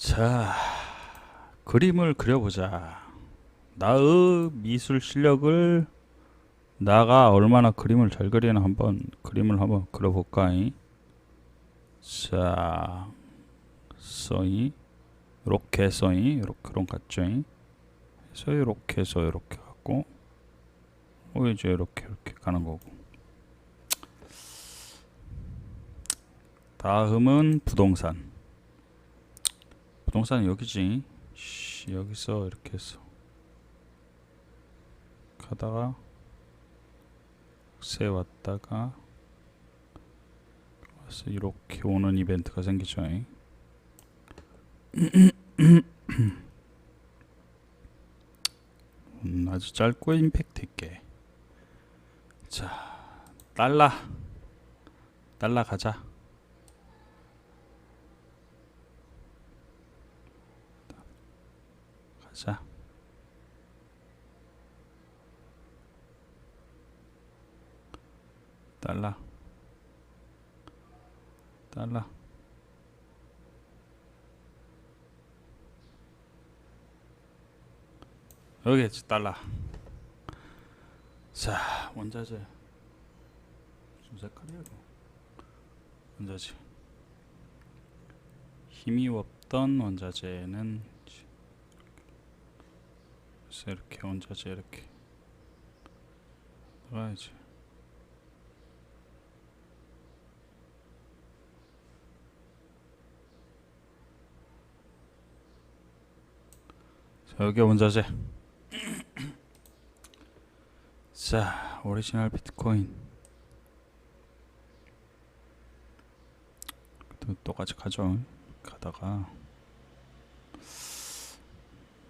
자, 그림을 그려보자. 나의 미술 실력을 나가 얼마나 그림을 잘 그리나 한번 그림을 한번 그려볼까? 자, 써이 이렇게 써이 이렇게 같죠? 이렇게 해서 이렇게 갖고 어, 이제 이렇게 이렇게 가는 거고. 다음은 부동산. 부동산은 여기지. 씨, 여기서 이렇게 해서 가다가 세 왔다가 와서 이렇게 오는 이벤트가 생기죠. 음, 아주 짧고 임팩트 있게. 자, 달라. 달라 가자. 가 자. 달라. 달라. 여기 있지, 달라. 자, 원자재. 무슨 색깔이야, 이거? 원자재. 힘이 없던 원자재는 그래서 이렇게 원자재 이렇게 들어가야지. 자, 여기 원자재. 자, 오리지널 비트코인. 또 똑같이 가죠. 가다가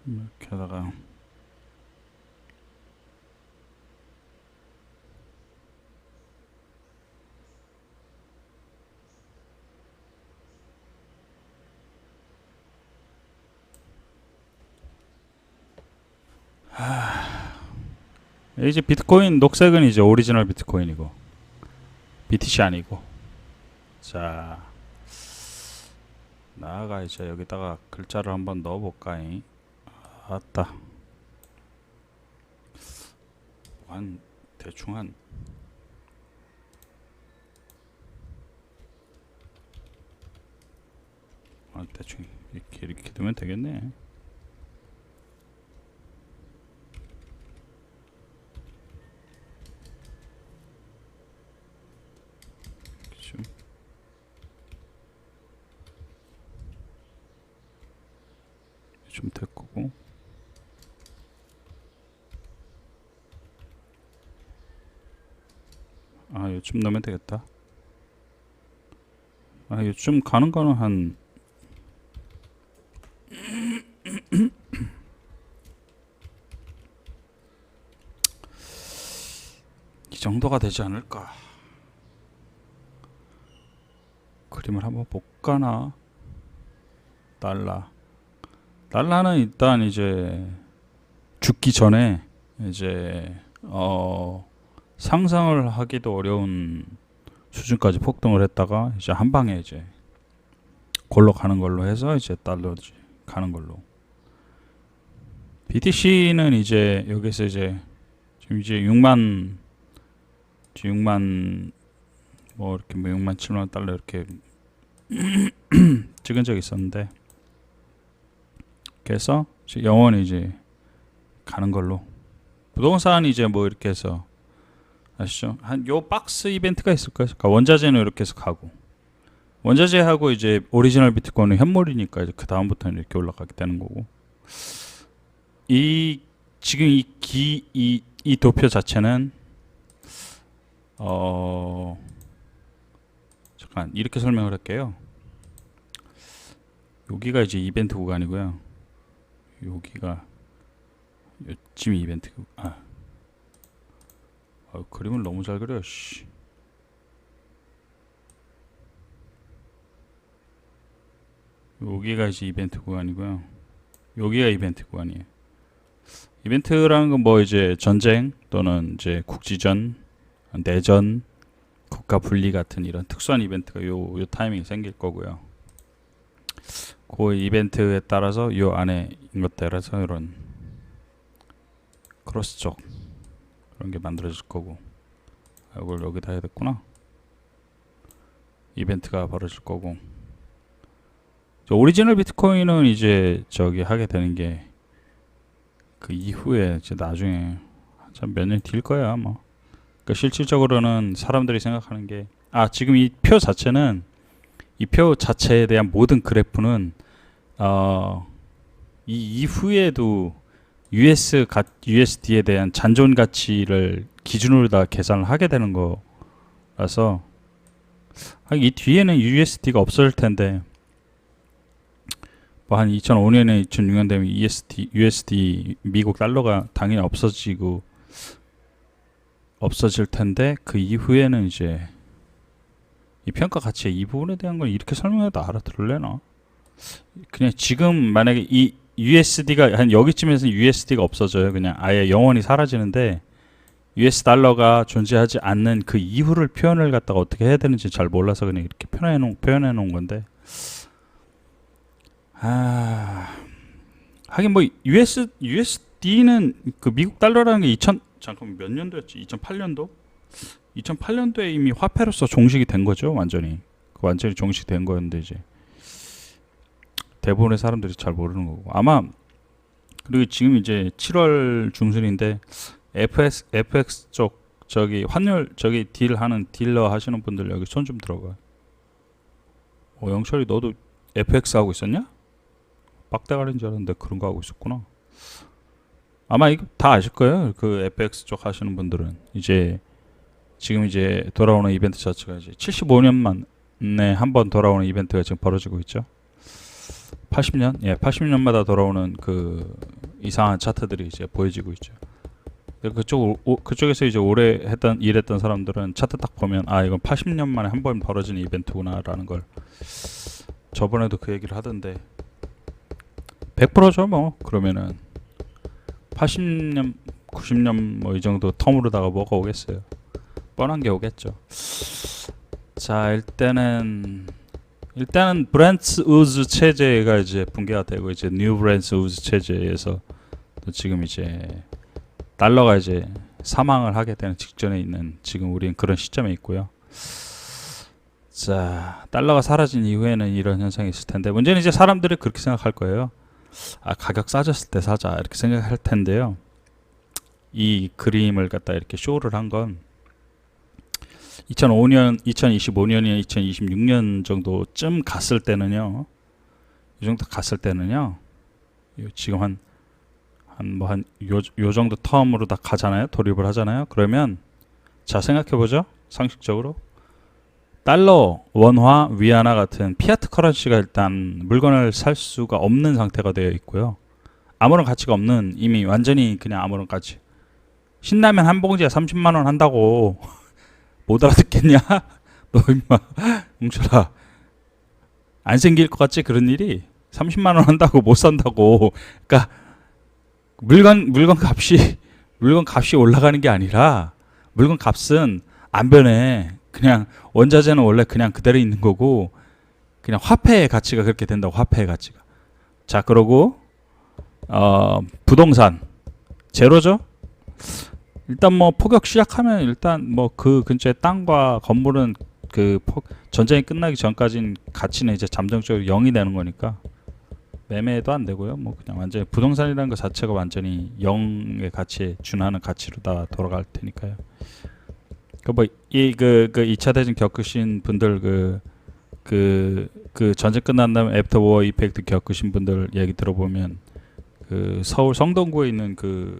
이렇게 하다가 이제 비트코인 녹색은 이제 오리지널 비트코인이고 BTC 아니고. 자 나아가 이제 여기다가 글자를 한번 넣어볼까 이 아따. 한 대충 한. 아, 대충 이렇게 이렇게 두면 되겠네 그죠 좀 될 거고. 아 요쯤 넣으면 되겠다. 아 요쯤 가는 거는 한 이 정도가 되지 않을까? 그림을 한번 볼까나? 달라 달러는 일단 이제 죽기 전에 이제 어 상상을 하기도 어려운 수준까지 폭등을 했다가 이제 한 방에 이제 골로 가는 걸로 해서 이제 달러 가는 걸로. BTC는 이제 여기서 이제 지금 이제 6만 지금 6만 뭐 이렇게 뭐 6만 7만 달러 이렇게 찍은 적이 있었는데 그래서 영원히 이제 가는 걸로 부동산 이제 뭐 이렇게 해서 아시죠? 한 요 박스 이벤트가 있을 거예요. 그러니까 원자재는 이렇게 해서 가고 원자재하고 이제 오리지널 비트코인은 현물이니까 이제 그 다음부터는 이렇게 올라가게 되는 거고 이 지금 이 기 이 이 도표 자체는 어 잠깐 이렇게 설명을 할게요. 여기가 이제 이벤트 구간이고요. 여기가 요쯤 이벤트 구- 아, 아 그림을 너무 잘 그려 씨. 여기가 이제 이벤트 구간이고요. 여기가 이벤트 구간이에요. 이벤트라는 건 뭐 이제 전쟁 또는 이제 국지전, 내전, 국가 분리 같은 이런 특수한 이벤트가 요, 요 타이밍에 생길 거고요. 그 이벤트에 따라서 요 안에 것 따라서 이런 크로스 쪽 그런 게 만들어질 거고. 아, 이걸 여기다 해야 됐구나. 이벤트가 벌어질 거고. 저 오리지널 비트코인은 이제 저기 하게 되는 게 그 이후에 이제 나중에 참몇년 뒤일 거야 아마. 그러니까 실질적으로는 사람들이 생각하는 게 아 지금 이 표 자체는 이 표 자체에 대한 모든 그래프는 어, 이 이후에도 US 가, USD에 대한 잔존 가치를 기준으로 다 계산을 하게 되는 거라서 아, 이 뒤에는 USD가 없을 텐데 뭐 한 2005년에 2006년 되면 ESD, USD 미국 달러가 당연히 없어지고 없어질 텐데 그 이후에는 이제 이 평가 가치의 이 부분에 대한 걸 이렇게 설명해도 알아들을래나? 그냥 지금 만약에 이 USD가 한 여기쯤에서 USD가 없어져요. 그냥 아예 영원히 사라지는데 US 달러가 존재하지 않는 그 이후를 표현을 갖다가 어떻게 해야 되는지 잘 몰라서 그냥 이렇게 표현해 놓은 표현해 놓은 건데 아 하긴 뭐 US USD는 그 미국 달러라는 게 2000 잠깐 몇 년도였지? 2008년도? 2008년도에 이미 화폐로서 종식이 된 거죠, 완전히. 그 완전히 종식된 거였는데 이제 대부분의 사람들이 잘 모르는 거고 아마 그리고 지금 이제 7월 중순인데 FX FX 쪽 저기 환율 저기 딜 하는 딜러 하시는 분들 여기 손 좀 들어봐. 어 영철이 너도 FX 하고 있었냐? 빡대가리인 줄 알았는데 그런 거 하고 있었구나. 아마 이거 다 아실 거예요. 그 FX 쪽 하시는 분들은 이제 지금 이제 돌아오는 이벤트 자체가 이제 75년 만에 한 번 돌아오는 이벤트가 지금 벌어지고 있죠. 80년, 예, 80년마다 돌아오는 그 이상한 차트들이 이제 보여지고 있죠. 그쪽 오, 그쪽에서 이제 오래 했던 일했던 사람들은 차트 딱 보면 아 이건 80년 만에 한 번 벌어지는 이벤트구나라는 걸 저번에도 그 얘기를 하던데 100%죠 뭐 그러면은 80년, 90년 뭐 이 정도 텀으로다가 뭐가 오겠어요. 뻔한 게 오겠죠. 자 일단은 일단은 브랜츠 우즈 체제가 이제 붕괴가 되고 이제 뉴 브랜츠 우즈 체제에서 또 지금 이제 달러가 이제 사망을 하게 되는 직전에 있는 지금 우리는 그런 시점에 있고요. 자 달러가 사라진 이후에는 이런 현상이 있을 텐데 문제는 이제 사람들이 그렇게 생각할 거예요. 아 가격 싸졌을 때 사자 이렇게 생각할 텐데요. 이 그림을 갖다 이렇게 쇼를 한건 2005년, 2025년이나 2026년 정도쯤 갔을 때는요. 이 정도 갔을 때는요. 요 지금 한 한 뭐한 요 요 정도 텀으로 다 가잖아요. 돌입을 하잖아요. 그러면 자 생각해 보죠. 상식적으로 달러, 원화, 위안화 같은 피아트 커런시가 일단 물건을 살 수가 없는 상태가 되어 있고요. 아무런 가치가 없는 이미 완전히 그냥 아무런 가치. 신라면 한 봉지에 30만 원 한다고 못 알아듣겠냐? 너 임마 뭉쳐라. 안 생길 것 같지? 그런 일이? 30만 원 한다고 못 산다고. 그러니까 물건 물건 값이 물건 값이 올라가는 게 아니라 물건 값은 안 변해. 그냥 원자재는 원래 그냥 그대로 있는 거고 그냥 화폐의 가치가 그렇게 된다고 화폐의 가치가. 자 그러고 어 부동산. 제로죠 일단 뭐 포격 시작하면 일단 뭐 그 근처에 땅과 건물은 그 포, 전쟁이 끝나기 전까지는 가치는 이제 잠정적으로 0이 되는 거니까 매매도 안 되고요. 뭐 그냥 완전히 부동산이라는 것 자체가 완전히 0의 가치에 준하는 가치로 다 돌아갈 테니까요. 그뭐이그 그 2차 대전 겪으신 분들 그 그, 그 전쟁 끝난 다음에 애프터 워 이펙트 겪으신 분들 얘기 들어보면 그 서울 성동구에 있는 그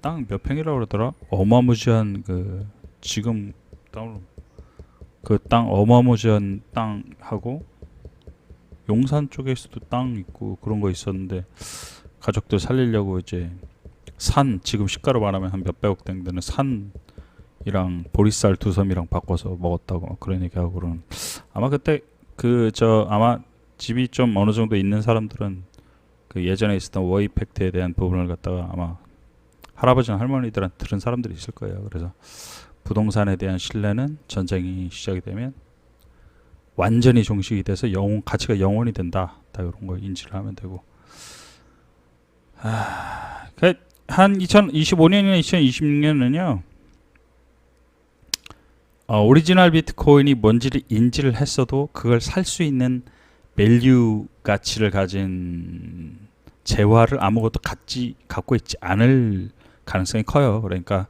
땅 몇 평이라고 그러더라? 어마무지한 그 지금 땅으로 그땅 어마무지한 땅하고 용산 쪽에서도 땅 있고 그런 거 있었는데 가족들 살리려고 이제 산 지금 시가로 말하면 한 몇백억 되는 산이랑 보리쌀 두 섬이랑 바꿔서 먹었다고 그런 얘기하고 그러는 아마 그때 그 저 아마 집이 좀 어느 정도 있는 사람들은 그 예전에 있었던 워 이펙트에 대한 부분을 갖다가 아마 할아버지나 할머니들한테 들은 사람들이 있을 거예요. 그래서 부동산에 대한 신뢰는 전쟁이 시작이 되면 완전히 종식이 돼서 영원 가치가 영원이 된다. 다 이런 거 인지를 하면 되고. 아, 그한 2025년이나 2026년은요. 어, 오리지널 비트코인이 뭔지를 인지를 했어도 그걸 살 수 있는 밸류 가치를 가진 재화를 아무것도 갖지 갖고 있지 않을 가능성이 커요. 그러니까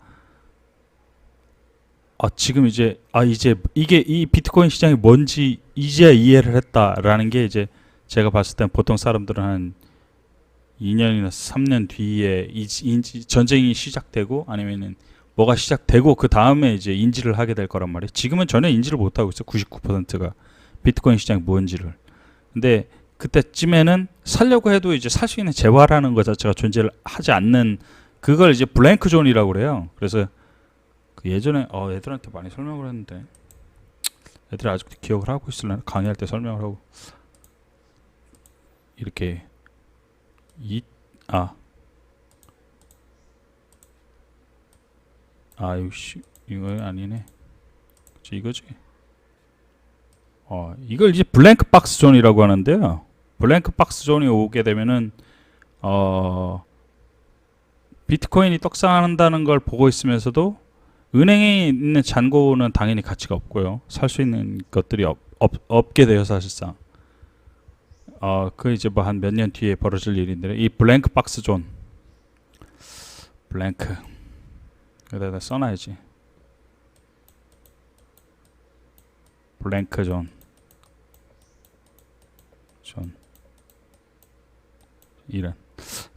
아 지금 이제 아 이제 이게 이 비트코인 시장이 뭔지 이제야 이해를 했다라는 게 이제 제가 봤을 땐 보통 사람들은 한 2년이나 3년 뒤에 이 인지 전쟁이 시작되고 아니면은 뭐가 시작되고 그 다음에 이제 인지를 하게 될 거란 말이에요. 지금은 전혀 인지를 못 하고 있어. 99%가 비트코인 시장이 뭔지를. 근데 그때쯤에는 살려고 해도 이제 살 수 있는 재화라는 것 자체가 존재를 하지 않는 그걸 이제 블랭크 존이라고 그래요. 그래서 그 예전에 어 애들한테 많이 설명을 했는데 애들이 아직도 기억을 하고 있을려나 강의할 때 설명을 하고. 이렇게 이아. 아씨 이거 아니네. 그치 이거지? 어 이걸 이제 블랭크 박스 존이라고 하는데요. 블랭크 박스 존이 오게 되면은 어 비트코인이 떡상한다는 걸 보고 있으면서도 은행에 있는 잔고는 당연히 가치가 없고요. 살 수 있는 것들이 없, 없, 없 게 돼요 사실상. 어 그 이제 뭐 한 몇 년 뒤에 벌어질 일인데 이 블랭크 박스 존. 블랭크. 여기다 써놔야지. 블랭크 존. 존. 이런.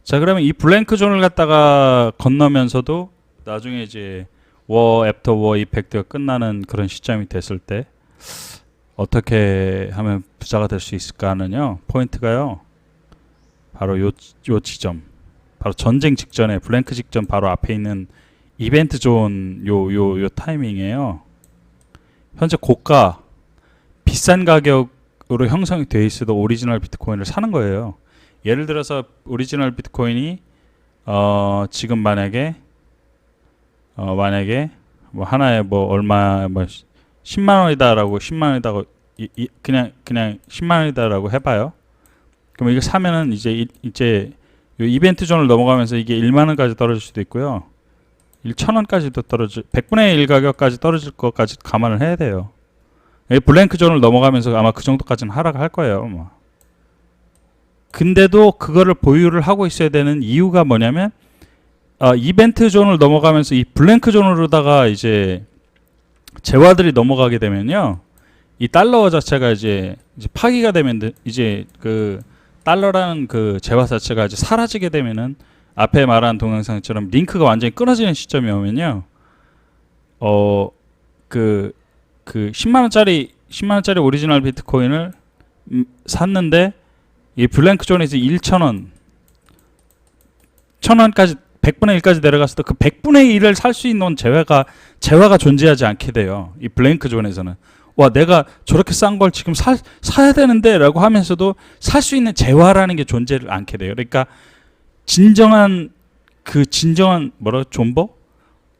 자 그러면 이 블랭크 존을 갖다가 건너면서도 나중에 이제 워 애프터 워 이펙트가 끝나는 그런 시점이 됐을 때 어떻게 하면 부자가 될 수 있을까 하는요 포인트가요. 바로 요, 요 지점. 바로 전쟁 직전에 블랭크 직전 바로 앞에 있는 이벤트 존 요 요 요 타이밍이에요. 현재 고가 비싼 가격으로 형성이 돼 있어도 오리지널 비트코인을 사는 거예요 예를 들어서 오리지널 비트코인이 어 지금 만약에 어 만약에 뭐 하나에 뭐 얼마 뭐 10만 원이다라고 10만 원이다고 이, 이, 그냥 그냥 10만 원이다라고 해봐요. 그럼 이거 사면은 이제 이, 이제 요 이벤트 존을 넘어가면서 이게 1만 원까지 떨어질 수도 있고요. 1천 원까지도 떨어질 100분의 1 가격까지 떨어질 것까지 감안을 해야 돼요. 이 블랭크 존을 넘어가면서 아마 그 정도까지는 하락할 거예요. 뭐. 근데도 그거를 보유를 하고 있어야 되는 이유가 뭐냐면 어, 이벤트 존을 넘어가면서 이 블랭크 존으로다가 이제 재화들이 넘어가게 되면요. 이 달러 자체가 이제, 이제 파기가 되면 이제 그 달러라는 그 재화 자체가 이제 사라지게 되면은 앞에 말한 동영상처럼 링크가 완전히 끊어지는 시점이 오면요. 어, 그, 그 10만 원짜리 10만 원짜리 오리지널 비트코인을 음, 샀는데 이 블랭크 존에서 1,000원 1,000원까지 100분의 1까지 내려갔을 때 그 100분의 1을 살 수 있는 재화가 재화가 존재하지 않게 돼요. 이 블랭크 존에서는 와 내가 저렇게 싼 걸 지금 사, 사야 되는데라고 하면서도 살 수 있는 재화라는 게 존재를 않게 돼요. 그러니까 진정한 그 진정한 뭐라 존버?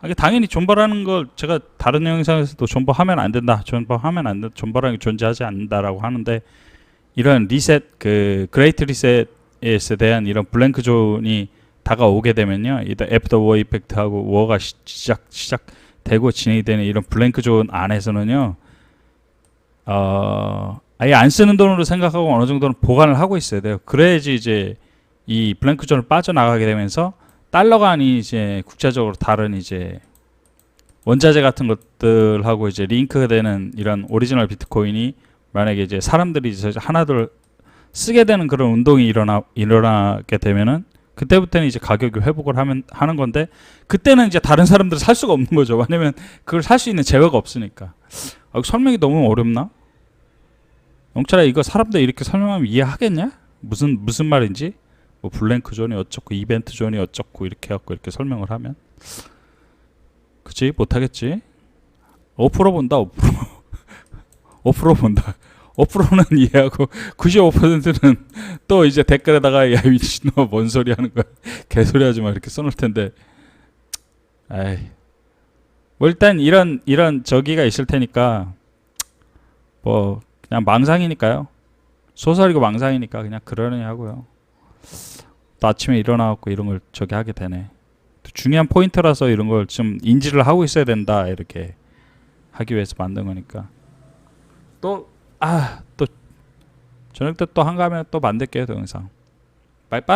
아, 당연히 존버라는 걸 제가 다른 영상에서도 존버하면 안 된다, 존버하면 안 된다, 존버라는 게 존재하지 않는다라고 하는데 이런 리셋 그 그레이트 리셋에 대한 이런 블랭크 존이 다가오게 되면요. 이다 애프터 워 이펙트하고 워가 시, 시작 시작되고 진행이 되는 이런 블랭크 존 안에서는요. 어, 아예 안 쓰는 돈으로 생각하고 어느 정도는 보관을 하고 있어야 돼요. 그래야지 이제 이 블랭크 존을 빠져나가게 되면서 달러가 아닌 이제 국제적으로 다른 이제 원자재 같은 것들하고 이제 링크가 되는 이런 오리지널 비트코인이 만약에 이제 사람들이 이제 하나둘 쓰게 되는 그런 운동이 일어나 일어나게 되면은 그때부터는 이제 가격이 회복을 하면 하는 건데 그때는 이제 다른 사람들은 살 수가 없는 거죠. 왜냐면 그걸 살 수 있는 재화가 없으니까. 아, 설명이 너무 어렵나? 영철아 이거 사람들 이렇게 설명하면 이해하겠냐? 무슨 무슨 말인지? 뭐 블랭크 존이 어쩌고 이벤트 존이 어쩌고 이렇게 해갖고 이렇게 설명을 하면 그치 못하겠지? 5% 본다 5% 5% 본다 5%는 이해하고 95%는 또 이제 댓글에다가 야 미친놈 뭔 소리 하는 거야? 개소리 하지 마. 이렇게 써놓을 텐데. 에이. 뭐 일단 이런 이런 저기가 있을 테니까 뭐 그냥 망상이니까요. 소설이고 망상이니까 그냥 그러려니 하고요. 또 아침에 일어나고 이런 걸 저기 하게 되네. 중요한 포인트라서 이런 걸 좀 인지를 하고 있어야 된다 이렇게 하기 위해서 만든 거니까. 또 아 또 저녁 때 또 한가하면 또 만들게요 동영상. 빠이빠이.